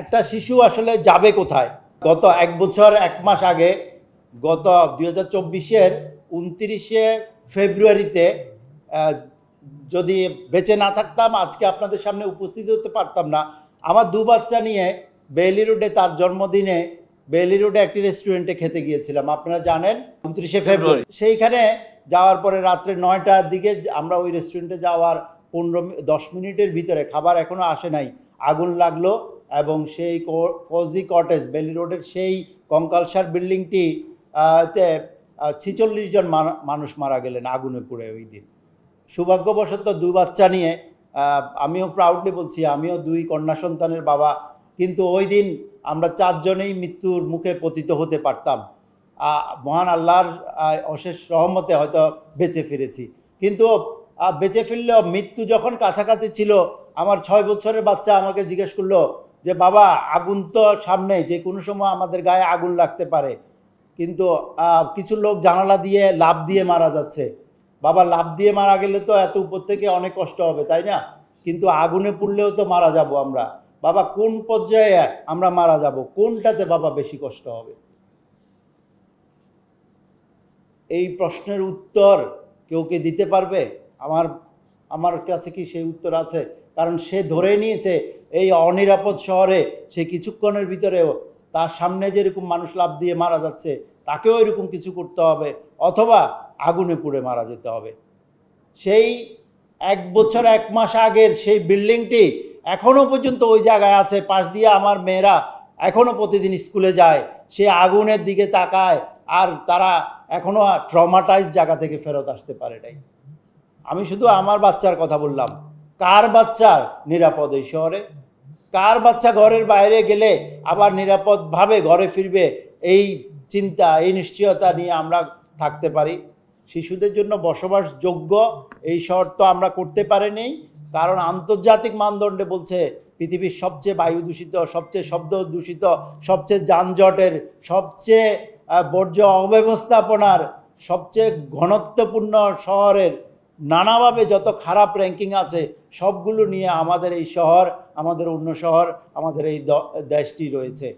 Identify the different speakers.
Speaker 1: একটা শিশু আসলে যাবে কোথায়? গত এক বছর এক মাস আগে গত দুই হাজার চব্বিশের উনত্রিশে ফেব্রুয়ারিতে যদি বেঁচে না থাকতাম আজকে আপনাদের সামনে উপস্থিত হতে পারতাম না। আমার দু বাচ্চা নিয়ে বেইলি রোডে তার জন্মদিনে বেইলি রোডে একটি রেস্টুরেন্টে খেতে গিয়েছিলাম। আপনারা জানেন উনত্রিশে ফেব্রুয়ারি। সেইখানে যাওয়ার পরে রাত্রে নয়টার দিকে আমরা ওই রেস্টুরেন্টে যাওয়ার পনেরো দশ মিনিটের ভিতরে খাবার এখনও আসে নাই। আগুন লাগল এবং সেই কোজি কটেজ বেলি রোডের সেই কঙ্কালসার বিল্ডিংটি তে ছিচল্লিশ জন মানুষ মারা গেলেন আগুনে পুড়ে ওই দিন। সৌভাগ্যবশত দু বাচ্চা নিয়ে আমিও প্রাউডলি বলছি, আমিও দুই কন্যা সন্তানের বাবা, কিন্তু ওই দিন আমরা চারজনেই মৃত্যুর মুখে পতিত হতে পারতাম। মহান আল্লাহর অশেষ রহমতে হয়তো বেঁচে ফিরেছি। কিন্তু বেঁচে ফিরলেও মৃত্যু যখন কাছাকাছি ছিল, আমার ছয় বছরের বাচ্চা আমাকে জিজ্ঞেস করল যে বাবা, আগুন তো সামনে যে কোনো সময় আমাদের গায়ে আগুন লাগতে পারে। কিন্তু কিছু লোক জানালা দিয়ে লাভ দিয়ে মারা যাচ্ছে। বাবা লাভ দিয়ে মারা গেলে তো এত উপর থেকে অনেক কষ্ট হবে, তাই না? কিন্তু আগুনে পুড়লেও তো মারা যাব আমরা। বাবা, কোন পর্যায়ে আমরা মারা যাব? কোনটাতে বাবা বেশি কষ্ট হবে? এই প্রশ্নের উত্তর কেউ কে দিতে পারবে? আমার আমার কাছে কি সেই উত্তর আছে? কারণ সে ধরে নিয়েছে এই অনিরাপদ শহরে সে কিছুক্ষণের ভিতরেও তার সামনে যেরকম মানুষ লাভ দিয়ে মারা যাচ্ছে, তাকেও এরকম কিছু করতে হবে অথবা আগুনে পুড়ে মারা যেতে হবে। সেই এক বছর, এক মাস আগের সেই বিল্ডিংটি এখনও পর্যন্ত ওই জায়গায় আছে, পাশ দিয়ে আমার মেয়েরা এখনও প্রতিদিন স্কুলে যায়। সে আগুনের দিকে তাকায় আর তারা এখনও ট্রমাটাইজ জায়গা থেকে ফেরত আসতে পারে নাই। আমি শুধু আমার বাচ্চার কথা বললাম। কার বাচ্চার নিরাপদ এই শহরে? কার বাচ্চা ঘরের বাইরে গেলে আবার নিরাপদভাবে ঘরে ফিরবে? এই চিন্তা, এই নিশ্চয়তা নিয়ে আমরা থাকতে পারি। শিশুদের জন্য বসবাসযোগ্য এই শহর তো আমরা করতে পারিনি। কারণ আন্তর্জাতিক মানদণ্ডে বলছে, পৃথিবীর সবচেয়ে বায়ু দূষিত, সবচেয়ে শব্দ দূষিত, সবচেয়ে যানজটের, সবচেয়ে বর্জ্য অব্যবস্থাপনার সবচেয়ে ঘনত্বপূর্ণ শহরের নানাভাবে যত খারাপ র্যাঙ্কিং আছে, সবগুলো নিয়ে আমাদের এই শহর, আমাদের অন্য শহর, আমাদের এই দেশটি রয়েছে।